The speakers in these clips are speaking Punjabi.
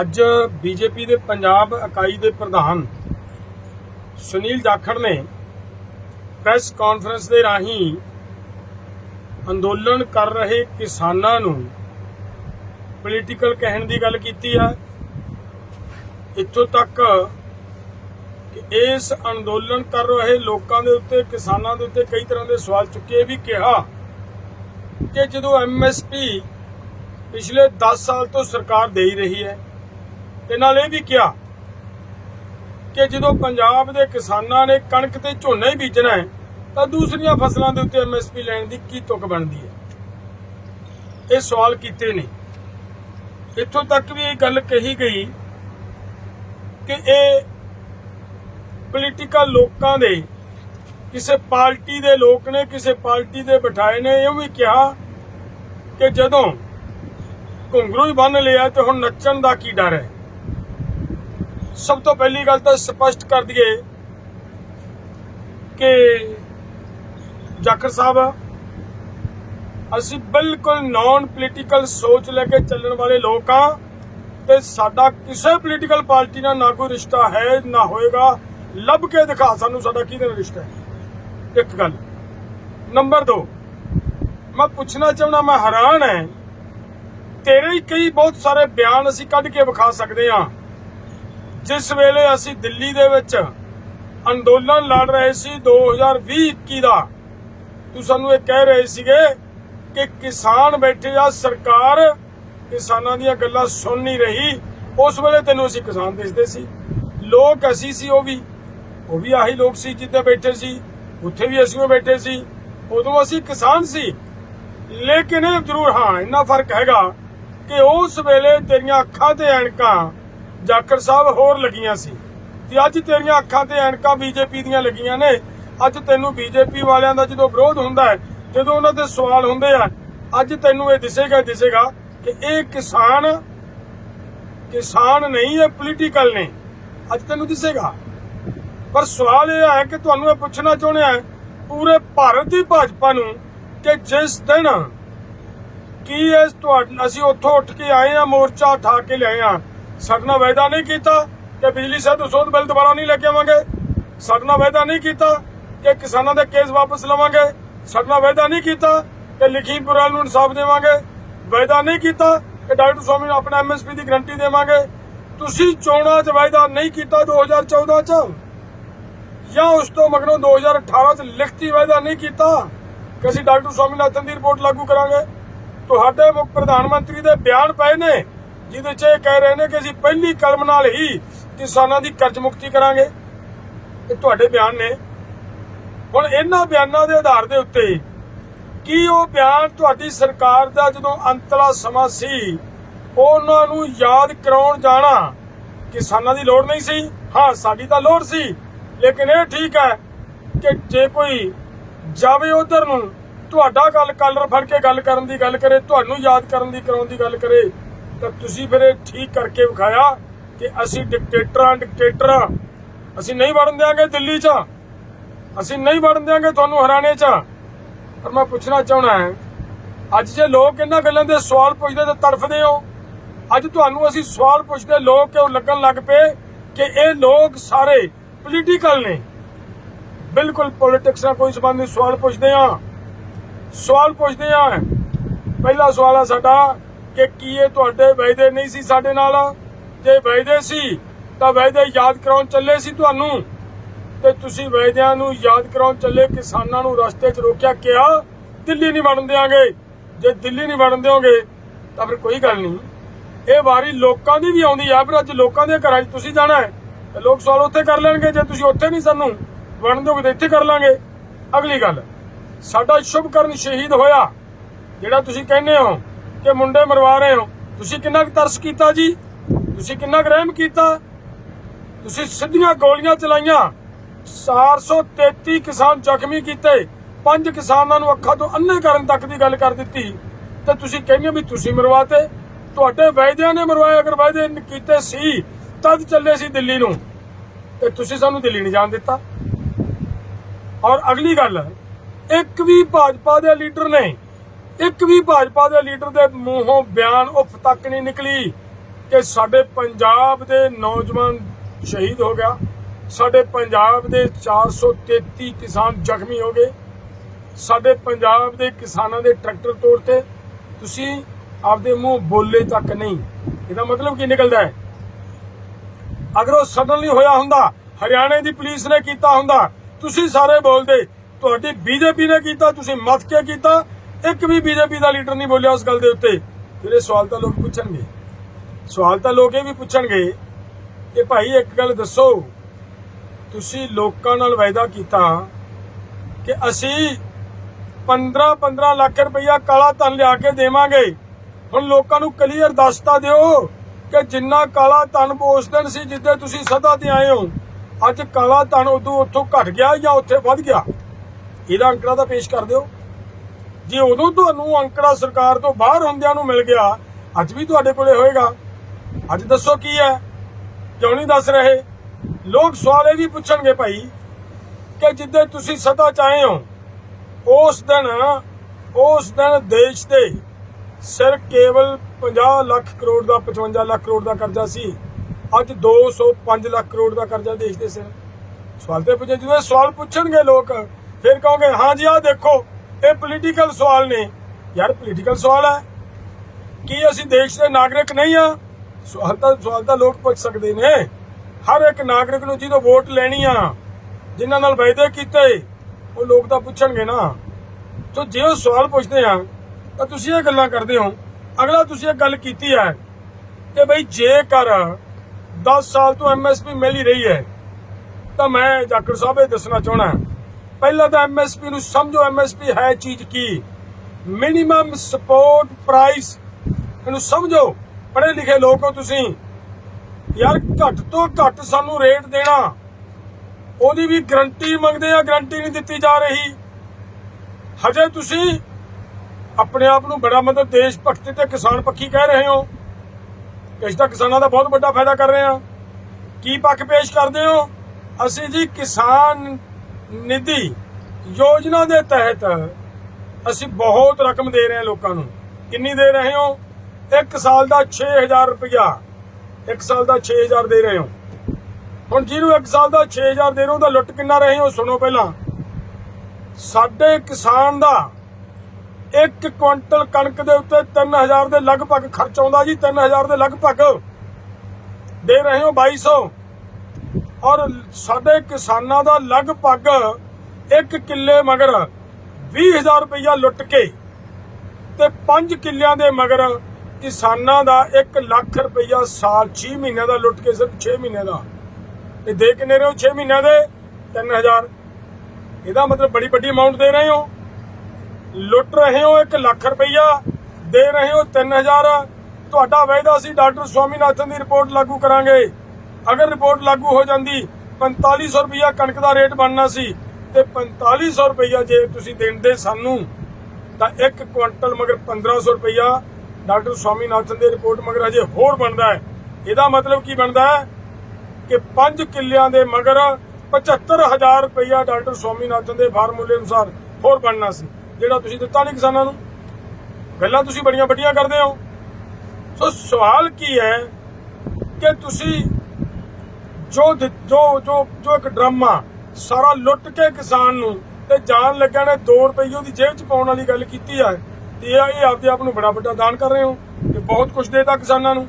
ਅੱਜ ਬੀਜੇਪੀ ਦੇ ਪੰਜਾਬ ਇਕਾਈ ਦੇ ਪ੍ਰਧਾਨ ਸੁਨੀਲ ਜਾਖੜ ਨੇ ਪ੍ਰੈਸ ਕਾਨਫਰੰਸ ਦੇ ਰਾਹੀਂ ਅੰਦੋਲਨ ਕਰ ਰਹੇ ਕਿਸਾਨਾਂ ਨੂੰ ਪੋਲੀਟੀਕਲ ਕਹਿਣ ਦੀ ਗੱਲ ਕੀਤੀ ਹੈ ਇੱਥੋਂ ਤੱਕ ਕਿ ਇਸ ਅੰਦੋਲਨ ਕਰ ਰਹੇ ਲੋਕਾਂ ਦੇ ਉੱਤੇ, ਕਿਸਾਨਾਂ ਦੇ ਉੱਤੇ ਕਈ ਤਰ੍ਹਾਂ ਦੇ ਸਵਾਲ ਚੁੱਕੇ ਇਹ ਵੀ ਕਿਹਾ ਕਿ ਜਦੋਂ ਐਮਐਸਪੀ ਪਿਛਲੇ 10 ਸਾਲ ਤੋਂ ਸਰਕਾਰ ਦੇ ਹੀ ਰਹੀ ਹੈ ਤੇ ਨਾਲ ਇਹ ਵੀ ਕਿਹਾ ਕਿ ਜਦੋਂ ਪੰਜਾਬ ਦੇ ਕਿਸਾਨਾਂ ਨੇ ਕਣਕ ਤੇ ਝੋਨਾ ਹੀ ਬੀਜਣਾ ਹੈ, ਤਾਂ ਦੂਸਰੀਆਂ ਫਸਲਾਂ ਦੇ ਉੱਤੇ ਐਮਐਸਪੀ ਲੈਣ ਦੀ ਕੀ ਤੁਕ ਬਣਦੀ ਹੈ? ਇਹ ਸਵਾਲ ਕੀਤੇ ਨੇ। ਇੱਥੋਂ ਤੱਕ ਵੀ ਇਹ ਗੱਲ ਕਹੀ ਗਈ ਕਿ ਇਹ ਪੋਲੀਟੀਕਲ ਲੋਕਾਂ ਦੇ, ਕਿਸੇ ਪਾਰਟੀ ਦੇ ਲੋਕ ਨੇ, ਕਿਸੇ ਪਾਰਟੀ ਦੇ ਬਿਠਾਏ ਨੇ, ਇਹ ਵੀ ਕਿਹਾ ਕਿ ਜਦੋਂ ਘੁੰਗਰੂ ਹੀ ਬੰਨ ਲਿਆ ਤੇ ਹੁਣ ਨੱਚਣ ਦਾ ਕੀ ਡਰ ਹੈ? ਸਭ ਤੋਂ ਪਹਿਲੀ ਗੱਲ ਤਾਂ ਸਪਸ਼ਟ ਕਰ ਦਈਏ ਕਿ ਜਾਖੜ ਸਾਹਿਬ, ਅਸੀਂ ਬਿਲਕੁਲ ਨਾਨ ਪੋਲੀਟੀਕਲ ਸੋਚ ਲੈ ਕੇ ਚੱਲਣ ਵਾਲੇ ਲੋਕ ਆ ਤੇ ਸਾਡਾ ਕਿਸੇ ਪੋਲੀਟੀਕਲ ਪਾਰਟੀ ਨਾਲ ਨਾ ਕੋਈ ਰਿਸ਼ਤਾ ਹੈ, ਨਾ ਹੋਏਗਾ। ਲੱਭ ਕੇ ਦਿਖਾ ਸਾਨੂੰ ਸਾਡਾ ਕਿਹਦੇ ਨਾਲ ਰਿਸ਼ਤਾ ਹੈ। ਇੱਕ ਗੱਲ। ਨੰਬਰ 2 ਮੈਂ ਪੁੱਛਣਾ ਚਾਹੁੰਦਾ, ਮੈਂ ਹੈਰਾਨ ਹੈ। ਤੇਰੇ ਹੀ ਕਈ ਬਹੁਤ ਸਾਰੇ ਬਿਆਨ ਅਸੀਂ ਕੱਢ ਕੇ ਵਿਖਾ ਸਕਦੇ ਹਾਂ। ਜਿਸ ਵੇਲੇ ਅਸੀਂ ਦਿੱਲੀ ਦੇ ਵਿੱਚ ਅੰਦੋਲਨ ਲੜ ਰਹੇ ਸੀ 2020-21 ਦਾ ਤੂੰ ਸਾਨੂੰ ਇਹ ਕਹਿ ਰਹੇ ਸੀਗੇ ਕਿ ਕਿਸਾਨ ਬੈਠੇ ਆ, ਸਰਕਾਰ ਕਿਸਾਨਾਂ ਦੀਆਂ ਗੱਲਾਂ ਸੁਣ ਨਹੀਂ ਰਹੀ। ਉਸ ਵੇਲੇ ਤੈਨੂੰ ਅਸੀਂ ਕਿਸਾਨ ਦਿਸਦੇ ਸੀ। ਲੋਕ ਅਸੀਂ ਸੀ ਉਹ ਵੀ। ਉਹ ਵੀ ਆਹੀ ਲੋਕ ਸੀ ਜਿੱਥੇ ਬੈਠੇ ਸੀ, ਉੱਥੇ ਵੀ ਅਸੀਂ ਉਹ ਬੈਠੇ ਸੀ। ਉਦੋਂ ਅਸੀਂ ਕਿਸਾਨ ਸੀ। ਲੇਕਿਨ ਇਹ ਜ਼ਰੂਰ, ਹਾਂ, ਇੰਨਾ ਫ਼ਰਕ ਹੈਗਾ ਕਿ ਉਸ ਵੇਲੇ ਤੇਰੀਆਂ ਅੱਖਾਂ ਤੇ ਐਨਕਾਂ ਜਾਖੜ ਸਾਹਿਬ ਹੋਰ ਲੱਗੀਆਂ ਸੀ। ਤੇ ਅੱਜ ਤੇਰੀਆਂ ਅੱਖਾਂ ਤੇ ਐਨਕਾਂ ਬੀਜੇਪੀ ਦੀਆਂ ਲੱਗੀਆਂ ਨੇ। ਅੱਜ ਤੈਨੂੰ ਬੀਜੇਪੀ ਵਾਲਿਆਂ ਦਾ ਜਦੋਂ ਵਿਰੋਧ ਹੁੰਦਾ ਹੈ, ਜਦੋਂ ਉਹਨਾਂ ਦੇ ਸਵਾਲ ਹੁੰਦੇ ਆ, ਅੱਜ ਤੈਨੂੰ ਇਹ ਦਿਸੇਗਾ ਦਿਸੇਗਾ ਕਿ ਇਹ ਕਿਸਾਨ ਕਿਸਾਨ ਨਹੀਂ, ਇਹ ਪੋਲੀਟੀਕਲ ਨੇ। ਅੱਜ ਤੈਨੂੰ ਦਿਸੇਗਾ। ਪਰ ਸਵਾਲ ਇਹ ਹੈ ਕਿ ਤੁਹਾਨੂੰ ਇਹ ਪੁੱਛਣਾ ਚਾਹੁੰਦੇ ਆ ਪੂਰੇ ਭਾਰਤ ਦੀ ਭਾਜਪਾ ਨੂੰ ਕਿ ਜਿਸ ਦਿਨ ਕੀ ਇਸ ਤੁਹਾਡਾ, ਅਸੀਂ ਉੱਥੋਂ ਉੱਠ ਕੇ ਆਏ ਆ ਮੋਰਚਾ ਉਠਾ ਕੇ ਲਿਆਏ ਆ ਸਾਡੇ ਨਾਲ ਵਾਅਦਾ ਨਹੀਂ ਕੀਤਾ ਕਿ ਬਿਜਲੀ ਸਹਿਤ ਸੋਧ ਬਿੱਲ ਦੁਬਾਰਾ ਨਹੀਂ ਲੈ ਕੇ ਆਵਾਂਗੇ। ਸਾਡੇ ਨਾਲ ਵਾਅਦਾ ਨਹੀਂ ਕੀਤਾ ਕਿ ਕਿਸਾਨਾਂ ਦੇ ਕੇਸ ਵਾਪਸ ਲਵਾਂਗੇ। ਸਾਡੇ ਨਾਲ ਵਾਅਦਾ ਨਹੀਂ ਕੀਤਾ ਕਿ ਲਖੀਮਪੁਰ ਨੂੰ ਇਨਸਾਫ ਦੇਵਾਂਗੇ। ਵਾਅਦਾ ਨਹੀਂ ਕੀਤਾ ਕਿ ਡਾਕਟਰ ਸਵਾਮੀ ਨੂੰ ਆਪਣਾ ਐਮਐਸਪੀ ਦੀ ਗਰੰਟੀ ਦੇਵਾਂਗੇ। ਤੁਸੀਂ ਚੋਣਾਂ 'ਚ ਵਾਅਦਾ ਨਹੀਂ ਕੀਤਾ 2014 'ਚ। ਜਾਂ ਉਸ ਤੋਂ ਮਗਰੋਂ 2018 ਚ ਲਿਖਤੀ ਵਾਅਦਾ ਨਹੀਂ ਕੀਤਾ ਕਿ ਅਸੀਂ ਡਾਕਟਰ ਸਵਾਮੀਨਾਥਨ ਦੀ ਰਿਪੋਰਟ ਲਾਗੂ ਕਰਾਂਗੇ। ਤੁਹਾਡੇ ਮੁੱਖ ਪ੍ਰਧਾਨ ਮੰਤਰੀ ਦੇ ਬਿਆਨ ਪਏ ਨੇ। ਜਿਹਦੇ 'ਚ ਇਹ ਕਹਿ ਰਹੇ ਨੇ ਕਿ ਅਸੀਂ ਪਹਿਲੀ ਕਲਮ ਨਾਲ ਹੀ ਕਿਸਾਨਾਂ ਦੀ ਕਰਜ਼ ਮੁਕਤੀ ਕਰਾਂਗੇ। ਇਹ ਤੁਹਾਡੇ ਬਿਆਨ ਨੇ। ਹੁਣ ਇਹਨਾਂ ਬਿਆਨਾਂ ਦੇ ਆਧਾਰ ਦੇ ਉੱਤੇ ਕੀ ਉਹ ਬਿਆਨ ਤੁਹਾਡੀ ਸਰਕਾਰ ਦਾ ਜਦੋਂ ਅੰਤਲਾ ਸਮਾਂ ਸੀ, ਉਹਨਾਂ ਨੂੰ ਯਾਦ ਕਰਾਉਣ ਜਾਣਾ ਕਿਸਾਨਾਂ ਦੀ ਲੋੜ ਨਹੀਂ ਸੀ? ਹਾਂ, ਸਾਡੀ ਤਾਂ ਲੋੜ ਸੀ, ਲੇਕਿਨ ਇਹ ਠੀਕ ਹੈ ਕਿ ਜੇ ਕੋਈ ਜਾਵੇ ਉਧਰ ਨੂੰ, ਤੁਹਾਡਾ ਗੱਲ ਕਾਲਰ ਫੜ ਕੇ ਗੱਲ ਕਰਨ ਦੀ ਗੱਲ ਕਰੇ, ਤੁਹਾਨੂੰ ਯਾਦ ਕਰਨ ਦੀ, ਕਰਾਉਣ ਦੀ ਗੱਲ ਕਰੇ ਤਾਂ ਤੁਸੀਂ ਫਿਰ ਇਹ ਠੀਕ ਕਰਕੇ ਵਿਖਾਇਆ ਕਿ ਅਸੀਂ ਡਿਕਟੇਟਰਾਂ ਡਿਕਟੇਟਰ ਅਸੀਂ ਨਹੀਂ ਵੜਨ ਦਿਆਂਗੇ ਦਿੱਲੀ 'ਚ। ਅਸੀਂ ਨਹੀਂ ਵੜਨ ਦਿਆਂਗੇ ਤੁਹਾਨੂੰ ਹਰਿਆਣੇ 'ਚ। ਪਰ ਮੈਂ ਪੁੱਛਣਾ ਚਾਹਣਾ ਹੈ, ਅੱਜ ਜੇ ਲੋਕ ਇਹਨਾਂ ਗੱਲਾਂ ਦੇ ਸਵਾਲ ਪੁੱਛਦੇ ਤਾਂ ਤੜਫਦੇ ਹੋ। ਅੱਜ ਤੁਹਾਨੂੰ ਅਸੀਂ ਸਵਾਲ ਪੁੱਛਦੇ ਲੋਕ ਕਿਉਂ ਲੱਗਣ ਲੱਗ ਪਏ ਕਿ ਇਹ ਲੋਕ ਸਾਰੇ ਪੋਲੀਟੀਕਲ ਨੇ? ਬਿਲਕੁਲ ਪੋਲਿਟਿਕਸ ਨਾਲ ਕੋਈ ਸੰਬੰਧ ਨਹੀਂ, ਸਵਾਲ ਪੁੱਛਦੇ ਆ ਸਵਾਲ ਪੁੱਛਦੇ ਆ ਪਹਿਲਾ ਸਵਾਲ ਆ ਸਾਡਾ ਕਿ ਕੀ ਇਹ ਤੁਹਾਡੇ ਵਾਅਦੇ ਨਹੀਂ ਸੀ ਸਾਡੇ ਨਾਲ? ਜੇ ਵਾਅਦੇ ਸੀ, ਤਾਂ ਵਾਅਦੇ ਯਾਦ ਕਰਾਉਣ ਚੱਲੇ ਸੀ ਤੁਹਾਨੂੰ? ਤੇ ਤੁਸੀਂ ਵਾਅਦਿਆਂ ਨੂੰ ਯਾਦ ਕਰਾਉਣ ਚੱਲੇ, ਕਿਸਾਨਾਂ ਨੂੰ ਰਸਤੇ 'ਚ ਰੋਕਿਆ, ਕਿਹਾ, ਦਿੱਲੀ ਨਹੀਂ ਵੜਨ ਦਿਆਂਗੇ। ਜੇ ਦਿੱਲੀ ਨਹੀਂ ਵੜਨ ਦਿਓਗੇ, ਤਾਂ ਫਿਰ ਕੋਈ ਗੱਲ ਨਹੀਂ। ਇਹ ਵਾਰੀ ਲੋਕਾਂ ਦੀ ਵੀ ਆਉਂਦੀ ਆ, ਫਿਰ ਅੱਜ ਲੋਕਾਂ ਦੇ ਘਰਾਂ 'ਚ ਤੁਸੀਂ ਜਾਣਾ ਹੈ। ਤੇ ਲੋਕ ਸਵਾਲ ਉੱਥੇ ਕਰ ਲੈਣਗੇ, ਜੇ ਤੁਸੀਂ ਉੱਥੇ ਨਹੀਂ ਸਾਨੂੰ ਵੜਨ ਦੋਗੇ ਤਾਂ ਇੱਥੇ ਕਰ ਲਾਂਗੇ। ਅਗਲੀ ਗੱਲ, ਸਾਡਾ ਸ਼ੁਭਕਰਨ ਸ਼ਹੀਦ ਹੋਇਆ, ਜਿਹੜਾ ਤੁਸੀਂ ਕਹਿੰਦੇ ਹੋ। ਕਿ ਮੁੰਡੇ ਮਰਵਾ ਰਹੇ ਹੋ। ਤੁਸੀਂ ਕਿੰਨਾ ਕੁ ਤਰਸ ਕੀਤਾ ਜੀ? ਤੁਸੀਂ ਕਿੰਨਾ ਕੁ ਰਹਿਮ ਕੀਤਾ? ਤੁਸੀਂ ਸਿੱਧੀਆਂ ਗੋਲੀਆਂ ਚਲਾਈਆਂ। 433 ਕਿਸਾਨ ਜ਼ਖਮੀ ਕੀਤੇ। ਪੰਜ ਕਿਸਾਨਾਂ ਨੂੰ ਅੱਖਾਂ ਤੋਂ ਅੰਨੇ ਕਰਨ ਤੱਕ ਦੀ ਗੱਲ ਕਰ ਦਿੱਤੀ। ਤੇ ਤੁਸੀਂ ਕਹਿੰਦੇ ਵੀ ਤੁਸੀਂ ਮਰਵਾਤੇ। ਤੁਹਾਡੇ ਵਾਅਦਿਆਂ ਨੇ ਮਰਵਾਏ, ਅਗਰ ਵਾਅਦੇ ਕੀਤੇ ਸੀ, ਤਦ ਚੱਲੇ ਸੀ ਦਿੱਲੀ ਨੂੰ। ਤੇ ਤੁਸੀਂ ਸਾਨੂੰ ਦਿੱਲੀ ਨਹੀਂ ਜਾਣ ਦਿੱਤਾ। ਔਰ ਅਗਲੀ ਗੱਲ, ਇੱਕ ਵੀ ਭਾਜਪਾ ਦੇ ਲੀਡਰ ਨੇ ਇੱਕ ਵੀ ਭਾਜਪਾ ਦੇ ਲੀਡਰ ਦੇ ਮੂੰਹੋਂ ਬਿਆਨ ਉਫ ਤੱਕ ਨਹੀਂ ਨਿਕਲੀ ਕਿ ਸਾਡੇ ਪੰਜਾਬ ਦੇ ਨੌਜਵਾਨ ਸ਼ਹੀਦ ਹੋ ਗਿਆ, ਸਾਡੇ ਪੰਜਾਬ ਦੇ 433 ਕਿਸਾਨ ਜ਼ਖਮੀ ਹੋ ਗਏ, ਸਾਡੇ ਪੰਜਾਬ ਦੇ ਕਿਸਾਨਾਂ ਦੇ ਟਰੈਕਟਰ ਤੋੜਤੇ। ਤੁਸੀਂ ਆਪਦੇ ਮੂੰਹ ਬੋਲੇ ਤੱਕ ਨਹੀਂ। ਇਹਦਾ ਮਤਲਬ ਕੀ ਨਿਕਲਦਾ ਹੈ? ਅਗਰ ਉਹ ਸਡਨਲੀ ਹੋਇਆ ਹੁੰਦਾ, ਹਰਿਆਣੇ ਦੀ ਪੁਲਿਸ ਨੇ ਕੀਤਾ ਹੁੰਦਾ, ਤੁਸੀਂ ਸਾਰੇ ਬੋਲਦੇ, ਤੁਹਾਡੀ ਬੀਜੇਪੀ ਨੇ ਕੀਤਾ, ਤੁਸੀਂ ਮੱਥ ਕੇ ਕੀਤਾ ਇੱਕ ਵੀ ਬੀਜੇਪੀ ਦਾ ਲੀਡਰ ਨਹੀਂ ਬੋਲਿਆ ਉਸ ਗੱਲ ਦੇ ਉੱਤੇ। ਫਿਰ ਇਹ ਸਵਾਲ ਤਾਂ ਲੋਕ ਪੁੱਛਣਗੇ। ਸਵਾਲ ਤਾਂ ਲੋਕ ਇਹ ਵੀ ਪੁੱਛਣਗੇ ਕਿ ਭਾਈ ਇੱਕ ਗੱਲ ਦੱਸੋ, ਤੁਸੀਂ ਲੋਕਾਂ ਨਾਲ ਵਾਅਦਾ ਕੀਤਾ ਕਿ ਅਸੀਂ 15-15 ਲੱਖ ਰੁਪਇਆ ਕਾਲਾ ਧਨ ਲਿਆ ਕੇ ਦੇਵਾਂਗੇ। ਹੁਣ ਲੋਕਾਂ ਨੂੰ ਕਲੀਅਰ ਦੱਸਤਾ ਦਿਓ ਕਿ ਜਿੰਨਾ ਕਾਲਾ ਧਨ ਉਸ ਦਿਨ ਸੀ ਜਿੱਦੇ ਤੁਸੀਂ ਸਦਾ ਤੇ ਆਏ ਹੋ, ਅੱਜ ਕਾਲਾ ਧਨ ਉਦੋਂ ਉੱਥੋਂ ਘਟ ਗਿਆ ਜਾਂ ਉੱਥੇ ਵੱਧ ਗਿਆ। ਇਹਦਾ ਅੰਕੜਾ ਤਾਂ ਪੇਸ਼ ਕਰ ਦਿਓ। ਜੇ ਉਦੋਂ ਤੁਹਾਨੂੰ ਅੰਕੜਾ ਸਰਕਾਰ ਤੋਂ ਬਾਹਰ ਹੁੰਦਿਆਂ ਨੂੰ ਮਿਲ ਗਿਆ, ਅੱਜ ਵੀ ਤੁਹਾਡੇ ਕੋਲੇ ਹੋਏਗਾ। ਅੱਜ ਦੱਸੋ ਕੀ ਹੈ? ਕਿਉਂ ਨਹੀਂ ਦੱਸ ਰਹੇ? ਲੋਕ ਸਵਾਲ ਇਹ ਵੀ ਪੁੱਛਣਗੇ ਭਾਈ ਕਿ ਜਿੱਦੇ ਤੁਸੀਂ ਸਦਾ ਚਾਹੇ ਹੋ, ਉਸ ਦਿਨ ਉਸ ਦਿਨ ਦੇਸ਼ ਦੇ ਸਿਰ ਕੇਵਲ 50 ਲੱਖ ਕਰੋੜ ਦਾ 55 ਲੱਖ ਕਰੋੜ ਦਾ ਕਰਜ਼ਾ ਸੀ। ਅੱਜ 205 ਲੱਖ ਕਰੋੜ ਦਾ ਕਰਜ਼ਾ ਦੇਸ਼ ਦੇ ਸਿਰ। ਸਵਾਲ ਤੇ ਪੁੱਛੇ ਜਦੋਂ ਇਹ ਸਵਾਲ ਪੁੱਛਣਗੇ ਲੋਕ, ਫਿਰ ਕਹੋਗੇ ਹਾਂ ਜੀ ਆਹ ਦੇਖੋ। ਇਹ ਪੋਲੀਟੀਕਲ ਸਵਾਲ ਨੇ। ਯਾਰ ਪੋਲੀਟੀਕਲ ਸਵਾਲ ਹੈ। ਕੀ ਅਸੀਂ ਦੇਸ਼ ਦੇ ਨਾਗਰਿਕ ਨਹੀਂ ਆ ਸਵਾਲ ਤਾਂ ਸਵਾਲ ਤਾਂ ਲੋਕ ਪੁੱਛ ਸਕਦੇ ਨੇ। ਹਰ ਇੱਕ ਨਾਗਰਿਕ ਨੂੰ ਜਿਹਦੋਂ ਵੋਟ ਲੈਣੀ ਆ, ਜਿਨ੍ਹਾਂ ਨਾਲ ਵਾਅਦੇ ਕੀਤੇ, ਉਹ ਲੋਕ ਤਾਂ ਪੁੱਛਣਗੇ ਨਾ। ਸੋ ਜੇ ਉਹ ਸਵਾਲ ਪੁੱਛਦੇ ਆ, ਤਾਂ ਤੁਸੀਂ ਇਹ ਗੱਲਾਂ ਕਰਦੇ ਹੋ। ਅਗਲਾ ਤੁਸੀਂ ਇਹ ਗੱਲ ਕੀਤੀ ਹੈ ਕਿ ਬਈ ਜੇਕਰ 10 ਸਾਲ ਤੋਂ ਐਮਐਸਪੀ ਮਿਲ ਹੀ ਰਹੀ ਹੈ, ਤਾਂ ਮੈਂ ਜਾਖੜ ਸਾਹਿਬ ਇਹ ਦੱਸਣਾ ਚਾਹਣਾ ਪਹਿਲਾਂ ਤਾਂ ਐਮਐਸਪੀ ਨੂੰ ਸਮਝੋ ਐਮਐਸਪੀ ਹੈ ਚੀਜ਼ ਕੀ? ਮਿਨੀਮਮ ਸਪੋਰਟ ਪ੍ਰਾਈਸ ਇਹਨੂੰ ਸਮਝੋ। ਪੜ੍ਹੇ ਲਿਖੇ ਲੋਕ ਹੋ ਤੁਸੀਂ। ਯਾਰ, ਘੱਟ ਤੋਂ ਘੱਟ ਸਾਨੂੰ ਰੇਟ ਦੇਣਾ। ਉਹਦੀ ਵੀ ਗਰੰਟੀ ਮੰਗਦੇ ਆ ਗਰੰਟੀ ਨਹੀਂ ਦਿੱਤੀ ਜਾ ਰਹੀ। ਹਜੇ ਤੁਸੀਂ ਆਪਣੇ ਆਪ ਨੂੰ ਬੜਾ ਮਤਲਬ ਦੇਸ਼ ਭਗਤੀ ਤੇ ਕਿਸਾਨ ਪੱਖੀ ਕਹਿ ਰਹੇ ਹੋ। ਇਸ ਦਾ ਕਿਸਾਨਾਂ ਦਾ ਬਹੁਤ ਵੱਡਾ ਫਾਇਦਾ ਕਰ ਰਹੇ ਆ। ਕੀ ਪੱਖ ਪੇਸ਼ ਕਰਦੇ ਹੋ? ਅਸੀਂ ਜੀ ਕਿਸਾਨ ਨਿਧੀ ਯੋਜਨਾ ਦੇ ਤਹਿਤ ਅਸੀਂ ਬਹੁਤ ਰਕਮ ਦੇ ਰਹੇ ਹਾਂ ਲੋਕਾਂ ਨੂੰ। ਕਿੰਨੀ ਦੇ ਰਹੇ ਹੋ? ਇੱਕ ਸਾਲ ਦਾ 6000 ਰੁਪਇਆ। ਇੱਕ ਸਾਲ ਦਾ 6000 ਦੇ ਰਹੇ ਹੋ। ਹੁਣ ਜਿਹਨੂੰ ਇੱਕ ਸਾਲ ਦਾ 6000 ਦੇ ਰਹੇ ਹੋ ਤਾਂ ਲੁੱਟ ਕਿੰਨਾ ਰਹੇ ਹੋ? ਸੁਣੋ ਪਹਿਲਾਂ। ਸਾਡੇ ਕਿਸਾਨ ਦਾ ਇੱਕ ਕੁਇੰਟਲ ਕਣਕ ਦੇ ਉੱਤੇ 3000 ਦੇ ਲਗਭਗ ਖਰਚ ਆਉਂਦਾ ਜੀ 3000 ਦੇ ਲਗਭਗ। ਦੇ ਰਹੇ ਹੋ 2200 ਔਰ ਸਾਡੇ ਕਿਸਾਨਾਂ ਦਾ ਲਗਭਗ ਇੱਕ ਕਿੱਲੇ ਮਗਰ 20000 ਰੁਪਇਆ ਲੁੱਟ ਕੇ ਤੇ 5 ਕਿੱਲਿਆਂ ਦੇ ਮਗਰ ਕਿਸਾਨਾਂ ਦਾ 1 ਲੱਖ ਰੁਪਇਆ ਸਾਲ 6 ਮਹੀਨਿਆਂ ਦਾ ਲੁੱਟ ਕੇ ਸਿਰਫ 6 ਮਹੀਨਿਆਂ ਦਾ। ਤੇ ਦੇ ਕਿੰਨੇ ਰਹੇ ਹੋ? 6 ਮਹੀਨਿਆਂ ਦੇ? 3000 ਇਹਦਾ ਮਤਲਬ ਬੜੀ ਵੱਡੀ ਅਮਾਉਂਟ ਦੇ ਰਹੇ ਹੋ। ਲੁੱਟ ਰਹੇ ਹੋ 1 ਲੱਖ ਰੁਪਇਆ ਦੇ ਰਹੇ ਹੋ 3000 ਤੁਹਾਡਾ ਵਾਅਦਾ ਸੀ ਡਾਕਟਰ ਸਵਾਮੀਨਾਥਨ ਦੀ ਰਿਪੋਰਟ ਲਾਗੂ ਕਰਾਂਗੇ। ਅਗਰ ਰਿਪੋਰਟ ਲਾਗੂ ਹੋ ਜਾਂਦੀ 4500 ਰੁਪਇਆ ਕਣਕ ਦਾ ਰੇਟ ਬਣਨਾ ਸੀ ਤੇ 4500 ਰੁਪਇਆ ਜੇ ਤੁਸੀਂ ਦਿੰਦੇ ਸਾਨੂੰ, ਤਾਂ ਇੱਕ ਕੁਇੰਟਲ ਮਗਰ 1500 ਰੁਪਇਆ ਡਾਕਟਰ ਸਵਾਮੀਨਾਥਨ ਦੀ ਰਿਪੋਰਟ ਮਗਰ ਅਜੇ ਹੋਰ ਬਣਦਾ ਹੈ। ਇਹਦਾ ਮਤਲਬ ਕੀ ਬਣਦਾ ਹੈ ਕਿ 5 ਕਿੱਲਿਆਂ ਦੇ ਮਗਰ 75000 ਰੁਪਇਆ ਡਾਕਟਰ ਸਵਾਮੀਨਾਥਨ ਦੇ ਫਾਰਮੂਲੇ ਅਨੁਸਾਰ ਹੋਰ ਬਣਨਾ ਸੀ, ਜਿਹੜਾ ਤੁਸੀਂ ਦਿੱਤਾ ਨਹੀਂ ਕਿਸਾਨਾਂ ਨੂੰ। ਗੱਲਾਂ ਤੁਸੀਂ ਬੜੀਆਂ ਵੱਡੀਆਂ ਕਰਦੇ ਹੋ। ਸੋ ਸਵਾਲ ਕੀ ਹੈ ਕਿ ਤੁਸੀਂ ਜੋ ਦਿ- ਜੋ ਜੋ ਜੋ ਇੱਕ ਡਰਾਮਾ ਸਾਰਾ ਲੁੱਟ ਕੇ ਕਿਸਾਨ ਨੂੰ ਤੇ ਜਾਨ ਲੱਗਿਆ ਨੇ 2 ਰੁਪਏ ਉਹਦੀ ਜੇਬ 'ਚ ਪਾਉਣ ਵਾਲੀ ਗੱਲ ਕੀਤੀ ਹੈ ਤੇ ਇਹ ਇਹ ਆਪਦੇ ਆਪ ਨੂੰ ਬੜਾ ਵੱਡਾ ਦਾਨ ਕਰ ਰਹੇ ਹੋ ਤੇ ਬਹੁਤ ਕੁਝ ਦੇਤਾ ਕਿਸਾਨਾਂ ਨੂੰ।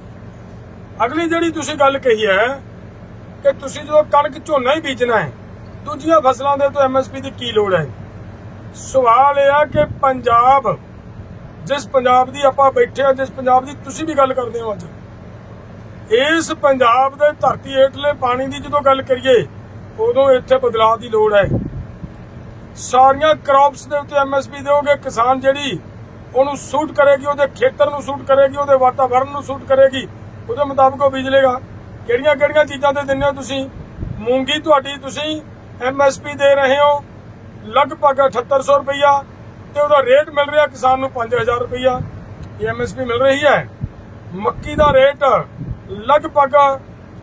ਅਗਲੀ ਜਿਹੜੀ ਤੁਸੀਂ ਗੱਲ ਕਹੀ ਹੈ ਕਿ ਤੁਸੀਂ ਜਦੋਂ ਕਣਕ ਝੋਨਾ ਹੀ ਬੀਜਣਾ ਹੈ, ਦੂਜੀਆਂ ਫਸਲਾਂ ਦੇ ਤੋਂ ਐਮਐਸਪੀ ਦੀ ਕੀ ਲੋੜ ਹੈ? ਸਵਾਲ ਇਹ ਆ ਕਿ ਪੰਜਾਬ, ਜਿਸ ਪੰਜਾਬ ਦੀ ਆਪਾਂ ਬੈਠੇ ਆ ਜਿਸ ਪੰਜਾਬ ਦੀ ਤੁਸੀਂ ਵੀ ਗੱਲ ਕਰਦੇ ਹੋ ਅੱਜ ਇਸ ਪੰਜਾਬ ਦੇ ਧਰਤੀ ਹੇਠਲੇ ਪਾਣੀ ਦੀ ਜਦੋਂ ਗੱਲ ਕਰੀਏ, ਉਦੋਂ ਇੱਥੇ ਬਦਲਾਅ ਦੀ ਲੋੜ ਹੈ। ਸਾਰੀਆਂ ਕ੍ਰੌਪਸ ਦੇ ਉੱਤੇ ਐਮਐਸਪੀ ਦਿਓਗੇ ਕਿਸਾਨ ਜਿਹੜੀ, ਉਹਨੂੰ ਸੂਟ ਕਰੇਗੀ, ਉਹਦੇ ਖੇਤਰ ਨੂੰ ਸੂਟ ਕਰੇਗੀ, ਉਹਦੇ ਵਾਤਾਵਰਣ ਨੂੰ ਸੂਟ ਕਰੇਗੀ, ਉਹਦੇ ਮੁਤਾਬਕ ਉਹ ਬੀਜ ਲੇਗਾ ਕਿਹੜੀਆਂ ਕਿਹੜੀਆਂ ਚੀਜ਼ਾਂ ਤੇ ਦਿੰਦੇ ਹੋ ਤੁਸੀਂ? ਮੂੰਗੀ ਤੁਹਾਡੀ ਤੁਸੀਂ ਐਮਐਸਪੀ ਦੇ ਰਹੇ ਹੋ, ਲਗਭਗ 7800 ਰੁਪਈਆ, ਤੇ ਉਹਦਾ ਰੇਟ ਮਿਲ ਰਿਹਾ ਕਿਸਾਨ ਨੂੰ 5000 ਰੁਪਈਆ। ਇਹ ਐਮਐਸਪੀ ਮਿਲ ਰਹੀ ਹੈ। ਮੱਕੀ ਦਾ ਰੇਟ ਲਗਭਗ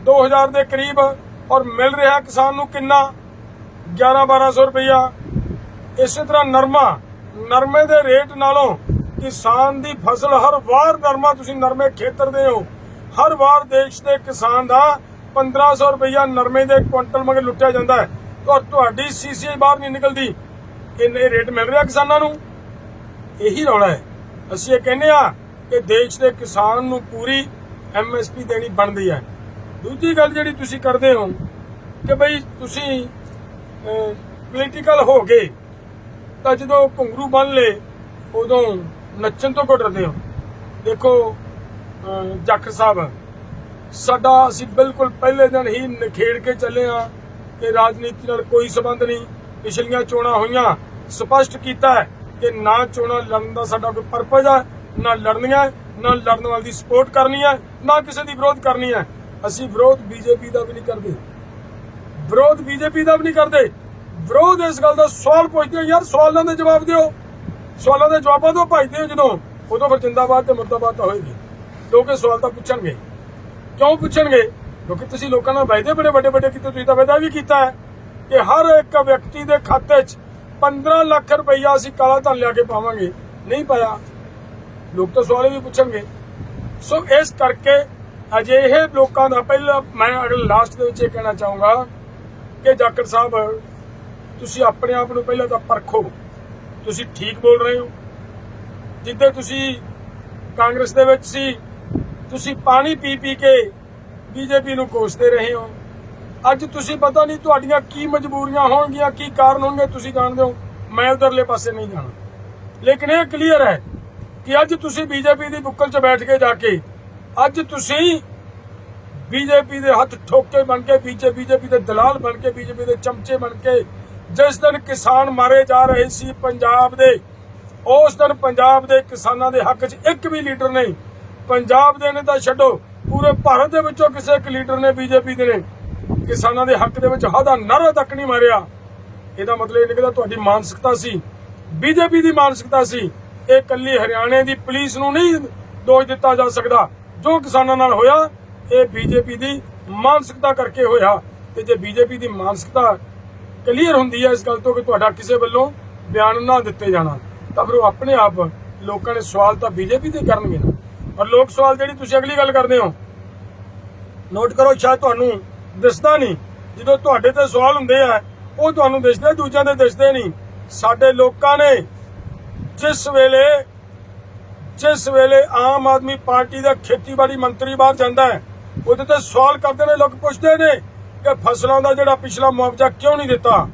2000 ਦੇ ਕਰੀਬ ਔਰ ਮਿਲ ਰਿਹਾ ਕਿਸਾਨ ਨੂੰ ਕਿੰਨਾ? 11 1200 ਰੁਪਇਆ ਇਸੇ ਤਰ੍ਹਾਂ ਨਰਮਾ, ਨਰਮੇ ਦੇ ਰੇਟ ਨਾਲੋਂ ਕਿਸਾਨ ਦੀ ਫਸਲ ਹਰ ਵਾਰ ਨਰਮਾ, ਤੁਸੀਂ ਨਰਮੇ ਖੇਤਰ ਦੇ ਹੋ। ਹਰ ਵਾਰ ਦੇਸ਼ ਦੇ ਕਿਸਾਨ ਦਾ 1500 ਰੁਪਇਆ ਨਰਮੇ ਦੇ ਕੁਇੰਟਲ ਮਗਰ ਲੁੱਟਿਆ ਜਾਂਦਾ ਹੈ। ਔਰ ਤੁਹਾਡੀ ਸੀਸੀਆਈ ਬਾਹਰ ਨਹੀਂ ਨਿਕਲਦੀ। ਇੰਨੇ ਰੇਟ ਮਿਲ ਰਿਹਾ ਕਿਸਾਨਾਂ ਨੂੰ? ਇਹੀ ਰੌਲਾ ਹੈ। ਅਸੀਂ ਇਹ ਕਹਿੰਦੇ ਆ ਕਿ ਦੇਸ਼ ਦੇ ਕਿਸਾਨ ਨੂੰ ਪੂਰੀ ਐਮਐਸਪੀ ਦੇਣੀ ਬਣਦੀ ਹੈ। ਦੂਜੀ ਗੱਲ ਜਿਹੜੀ ਤੁਸੀਂ ਕਰਦੇ ਹੋ ਕਿ ਬਈ ਤੁਸੀਂ ਪੋਲੀਟੀਕਲ ਹੋ ਗਏ ਤਾਂ ਜਦੋਂ ਘੁੰਗਰੂ ਬੰਨ ਲੇ, ਉਦੋਂ ਨੱਚਣ ਤੋਂ ਘਟਦੇ ਹੋ। ਦੇਖੋ, ਅਹ, ਜਾਖੜ ਸਾਹਿਬ, ਸਾਡਾ ਅਸੀਂ ਬਿਲਕੁਲ ਪਹਿਲੇ ਦਿਨ ਹੀ ਨਿਖੇੜ ਕੇ ਚੱਲੇ ਆ ਕਿ ਰਾਜਨੀਤੀ ਨਾਲ ਕੋਈ ਸਬੰਧ ਨਹੀਂ। ਪਿਛਲੀਆਂ ਚੋਣਾਂ ਹੋਈਆਂ, ਸਪਸ਼ਟ ਕੀਤਾ ਕਿ ਨਾ ਚੋਣਾਂ ਲੜਨ ਦਾ ਸਾਡਾ ਕੋਈ ਪਰਪਸ ਹੈ, ਨਾ ਲੜਨੀਆਂ। ਨਾ ਲੜਨ ਵਾਲੀ ਦੀ ਸਪੋਰਟ ਕਰਨੀ ਹੈ, ਨਾ ਕਿਸੇ ਦੀ ਵਿਰੋਧ ਕਰਨੀ ਹੈ। ਅਸੀਂ ਵਿਰੋਧ ਬੀਜੇਪੀ ਦਾ ਵੀ ਨਹੀਂ ਕਰਦੇ। ਵਿਰੋਧ ਬੀਜੇਪੀ ਦਾ ਵੀ ਨਹੀਂ ਕਰਦੇ। ਵਿਰੋਧ ਇਸ ਗੱਲ ਦਾ ਸਵਾਲ ਪੁੱਛਦੇ ਹੋ ਯਾਰ, ਸਵਾਲਾਂ ਦੇ ਜਵਾਬ ਦਿਓ। ਸਵਾਲਾਂ ਦੇ ਜਵਾਬਾਂ ਤੋਂ ਭਜਦੇ ਹੋ ਜਦੋਂ। ਉਦੋਂ ਫਿਰ ਜਿੰਦਾਬਾਦ ਤੇ ਮੁਰਦਾਬਾਦ ਤਾਂ ਹੋਏਗੀ। ਲੋਕ ਇਹ ਸਵਾਲ ਤਾਂ ਪੁੱਛਣਗੇ। ਕਿਉਂ ਪੁੱਛਣਗੇ? ਕਿਉਂਕਿ ਤੁਸੀਂ ਲੋਕਾਂ ਨਾਲ ਵਾਅਦੇ ਬੜੇ ਵੱਡੇ ਵੱਡੇ ਕੀਤੇ, ਤੁਸੀਂ ਤਾਂ ਵਾਅਦਾ ਵੀ ਕੀਤਾ ਹੈ ਕਿ ਹਰ ਇੱਕ ਵਿਅਕਤੀ ਦੇ ਖਾਤੇ 'ਚ 15 ਲੱਖ ਰੁਪਈਆ ਅਸੀਂ ਕਾਲਾ ਧਨ ਲਿਆ ਕੇ ਪਾਵਾਂਗੇ। ਨਹੀਂ ਪਾਇਆ। ਲੋਕ ਤਾਂ ਸਵਾਲ ਇਹ ਵੀ ਪੁੱਛਣਗੇ। ਸੋ ਇਸ ਕਰਕੇ ਅਜਿਹੇ ਲੋਕਾਂ ਦਾ ਪਹਿਲਾ ਮੈਂ ਅਗਲੇ ਲਾਸਟ ਦੇ ਵਿੱਚ ਇਹ ਕਹਿਣਾ ਚਾਹੂੰਗਾ ਕਿ ਜਾਕਰ ਸਾਹਿਬ, ਤੁਸੀਂ ਆਪਣੇ ਆਪ ਨੂੰ ਪਹਿਲਾਂ ਤਾਂ ਪਰਖੋ। ਤੁਸੀਂ ਠੀਕ ਬੋਲ ਰਹੇ ਹੋ। ਜਿੱਦਾਂ ਤੁਸੀਂ ਕਾਂਗਰਸ ਦੇ ਵਿੱਚ ਸੀ, ਤੁਸੀਂ ਪਾਣੀ ਪੀ ਪੀ ਕੇ ਬੀਜੇਪੀ ਨੂੰ ਕੋਸਦੇ ਰਹੇ ਹੋ। ਅੱਜ ਤੁਸੀਂ ਪਤਾ ਨਹੀਂ ਤੁਹਾਡੀਆਂ ਕੀ ਮਜਬੂਰੀਆਂ ਹੋਣਗੀਆਂ, ਕੀ ਕਾਰਨ ਹੋਣਗੇ, ਤੁਸੀਂ ਜਾਣਦੇ ਹੋ। ਮੈਂ ਉਧਰਲੇ ਪਾਸੇ ਨਹੀਂ ਜਾਣਾ। ਲੇਕਿਨ ਇਹ ਕਲੀਅਰ ਹੈ ਕਿ ਅੱਜ ਤੁਸੀਂ ਬੀਜੇਪੀ ਦੀ ਬੁੱਕਲ 'ਚ ਬੈਠ ਕੇ ਜਾ ਕੇ ਅੱਜ ਤੁਸੀਂ ਬੀਜੇਪੀ ਦੇ ਹੱਥ ਠੋਕੇ ਬਣ ਕੇ, ਬੀਜੇ, ਬੀਜੇਪੀ ਦੇ ਦਲਾਲ ਬਣ ਕੇ, ਬੀਜੇਪੀ ਦੇ ਚਮਚੇ ਬਣ ਕੇ, ਜਿਸ ਦਿਨ ਕਿਸਾਨ ਮਾਰੇ ਜਾ ਰਹੇ ਸੀ ਪੰਜਾਬ ਦੇ, ਉਸ ਦਿਨ ਪੰਜਾਬ ਦੇ ਕਿਸਾਨਾਂ ਦੇ ਹੱਕ 'ਚ ਇੱਕ ਵੀ ਲੀਡਰ ਨਹੀਂ। ਪੰਜਾਬ ਦੇ ਨੇ ਤਾਂ ਛੱਡੋ, ਪੂਰੇ ਭਾਰਤ ਦੇ ਵਿੱਚੋਂ ਕਿਸੇ ਇੱਕ ਲੀਡਰ ਨੇ ਬੀਜੇਪੀ ਦੇ ਨੇ। ਕਿਸਾਨਾਂ ਦੇ ਹੱਕ ਦੇ ਵਿੱਚ ਹਦਾ ਨਾਰਾ ਤੱਕ ਨਹੀਂ ਮਾਰਿਆ। ਇਹਦਾ ਮਤਲਬ ਇਹ ਨਿਕਲਦਾ ਤੁਹਾਡੀ ਮਾਨਸਿਕਤਾ ਸੀ। ਬੀਜੇਪੀ ਦੀ ਮਾਨਸਿਕਤਾ ਸੀ। ਇਹ ਕੱਲੀ ਹਰਿਆਣੇ ਦੀ ਪੁਲਿਸ ਨੂੰ ਨਹੀਂ ਦੋਸ਼ ਦਿੱਤਾ ਜਾ ਸਕਦਾ। ਜੋ ਕਿਸਾਨਾਂ ਨਾਲ ਹੋਇਆ, ਇਹ ਬੀਜੇਪੀ ਦੀ ਮਾਨਸਿਕਤਾ ਕਰਕੇ ਹੋਇਆ। ਤੇ ਜੇ ਬੀਜੇਪੀ ਦੀ ਮਾਨਸਿਕਤਾ ਕਲੀਅਰ ਹੁੰਦੀ ਹੈ ਇਸ ਗੱਲ ਤੋਂ ਕਿ ਤੁਹਾਡਾ ਕਿਸੇ ਵੱਲੋਂ ਬਿਆਨ ਨਾ ਦਿੱਤੇ ਜਾਣਾ, ਤਾਂ ਫਿਰ ਉਹ ਆਪਣੇ ਆਪ ਲੋਕਾਂ ਨੇ ਸਵਾਲ ਤਾਂ ਬੀਜੇਪੀ ਦੇ ਕਰਨਗੇ ਪਰ ਲੋਕ ਸਵਾਲ ਜਿਹੜੀ ਤੁਸੀਂ ਅਗਲੀ ਗੱਲ ਕਰਦੇ ਹੋ, ਨੋਟ ਕਰੋ, ਸ਼ਾਇਦ ਤੁਹਾਨੂੰ ਦਿਸਦਾ ਨਹੀਂ। ਜਦੋਂ ਤੁਹਾਡੇ ਤੇ ਸਵਾਲ ਹੁੰਦੇ ਆ, ਉਹ ਤੁਹਾਨੂੰ ਦਿਸਦੇ, ਦੂਜਿਆਂ ਦੇ ਦਿਸਦੇ ਨਹੀਂ। ਸਾਡੇ ਲੋਕਾਂ ਨੇ ਜਿਸ ਵੇਲੇ ਜਿਸ ਵੇਲੇ ਆਮ ਆਦਮੀ ਪਾਰਟੀ ਦਾ ਖੇਤੀਬਾੜੀ ਮੰਤਰੀ ਬਾਹਰ ਜਾਂਦਾ ਹੈ, ਉਹਦੇ ਤੇ ਸਵਾਲ ਕਰਦੇ ਨੇ, ਲੋਕ ਪੁੱਛਦੇ ਨੇ ਕਿ ਫਸਲਾਂ ਦਾ ਜਿਹੜਾ ਪਿਛਲਾ ਮੁਆਵਜ਼ਾ ਕਿਉਂ ਨਹੀਂ ਦਿੱਤਾ?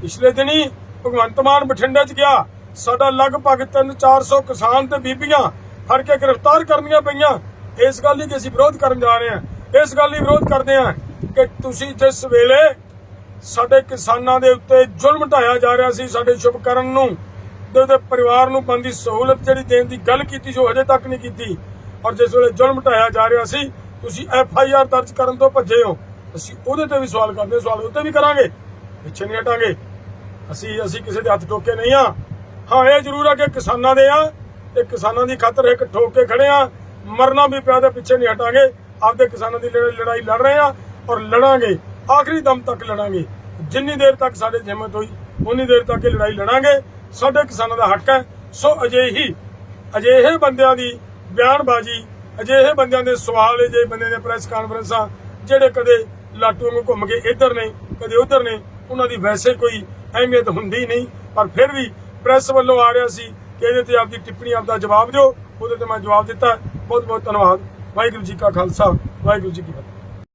ਪਿਛਲੇ ਦਿਨੀ ਭਗਵੰਤ ਮਾਨ ਬਠਿੰਡੇ 'ਚ ਗਿਆ, ਸਾਡਾ ਲਗਭਗ 3-400 ਕਿਸਾਨ ਤੇ ਬੀਬੀਆਂ ਫੜ ਕੇ ਗ੍ਰਿਫਤਾਰ ਕਰਨੀਆਂ ਪਈਆਂ। ਇਸ ਗੱਲ ਦੀ ਕਿ ਅਸੀਂ ਵਿਰੋਧ ਕਰਨ ਜਾ ਰਹੇ ਹਾਂ। ਇਸ ਗੱਲ ਲਈ ਵਿਰੋਧ ਕਰਦੇ ਹਾਂ ਕਿ ਤੁਸੀਂ ਜਿਸ ਵੇਲੇ ਸਾਡੇ ਕਿਸਾਨਾਂ ਦੇ ਉੱਤੇ ਜ਼ੁਲਮ ਢਾਇਆ ਜਾ ਰਿਹਾ ਸੀ, ਸਾਡੇ ਸ਼ੁਭਕਰਨ ਨੂੰ ਤੇ ਪਰਿਵਾਰ ਨੂੰ ਬੰਦੀ ਸਹੂਲਤ ਜਿਹੜੀ ਦੇਣ ਦੀ ਗੱਲ ਕੀਤੀ ਜੋ ਹਜੇ ਤੱਕ ਨਹੀਂ ਕੀਤੀ। ਔਰ ਜਿਸ ਵੇਲੇ ਜ਼ੁਲਮ ਢਾਇਆ ਜਾ ਰਿਹਾ ਸੀ, ਤੁਸੀਂ ਐਫ ਆਈ ਆਰ ਦਰਜ ਕਰਨ ਤੋਂ ਭੱਜੇ ਹੋ। ਅਸੀਂ ਉਹਦੇ ਤੇ ਵੀ ਸਵਾਲ ਕਰਦੇ ਸਵਾਲ ਉੱਤੇ ਵੀ ਕਰਾਂਗੇ, ਪਿੱਛੇ ਨਹੀਂ ਹਟਾਂਗੇ। ਅਸੀਂ ਅਸੀਂ ਕਿਸੇ ਦੇ ਹੱਥ ਟੋਕੇ ਨਹੀਂ ਆ ਹਾਂ, ਇਹ ਜ਼ਰੂਰ ਆ ਕਿ ਕਿਸਾਨਾਂ ਦੇ ਆ ਤੇ ਕਿਸਾਨਾਂ ਦੀ ਖਾਤਰ ਇੱਕ ਠੋਕ ਕੇ ਖੜੇ ਆ ਮਰਨਾ ਵੀ ਪਿਆ ਤੇ ਪਿੱਛੇ ਨਹੀਂ ਹਟਾਂਗੇ। ਆਪਦੇ ਕਿਸਾਨਾਂ ਦੀ ਲੜ- ਲੜਾਈ ਲੜ ਰਹੇ ਆ ਔਰ ਲੜਾਂਗੇ। ਆਖਰੀ ਦਮ ਤੱਕ ਲੜਾਂਗੇ। ਜਿੰਨੀ ਦੇਰ ਤੱਕ ਸਾਡੇ ਹਿੰਮਤ ਹੋਈ ਉਨੀ ਦੇਰ ਤੱਕ ਇਹ ਲੜਾਈ ਲੜਾਂਗੇ। ਸਾਡੇ ਕਿਸਾਨਾਂ ਦਾ ਹੱਕ ਹੈ। ਸੋ ਅਜਿਹੀ, ਅਜਿਹੇ ਬੰਦਿਆਂ ਦੀ ਬਿਆਨਬਾਜ਼ੀ, ਅਜਿਹੇ ਬੰਦਿਆਂ ਦੇ ਸਵਾਲ, ਅਜਿਹੇ ਬੰਦਿਆਂ ਦੇ ਪ੍ਰੈਸ ਕਾਨਫਰੰਸਾਂ, ਜਿਹੜੇ ਕਦੇ ਲਾਟੂ ਨੂੰ ਘੁੰਮ ਕੇ ਇੱਧਰ ਨੇ, ਕਦੇ ਉੱਧਰ ਨੇ, ਉਹਨਾਂ ਦੀ ਵੈਸੇ ਕੋਈ ਅਹਿਮੀਅਤ ਹੁੰਦੀ ਨਹੀਂ। ਪਰ ਫਿਰ ਵੀ ਪ੍ਰੈਸ ਵੱਲੋਂ ਆ ਰਿਹਾ ਸੀ ਕਿ ਇਹਦੇ ਤੇ ਆਪਦੀ ਟਿੱਪਣੀ, ਆਪਦਾ ਜਵਾਬ ਦਿਓ। ਉਹਦੇ ਤੇ ਮੈਂ ਜਵਾਬ ਦਿੱਤਾ। ਬਹੁਤ ਬਹੁਤ ਧੰਨਵਾਦ। ਵਾਹਿਗੁਰੂ ਜੀ ਕਾ ਖਾਲਸਾ। ਵਾਹਿਗੁਰੂ ਜੀ ਕੀ ਫਤਿਹ।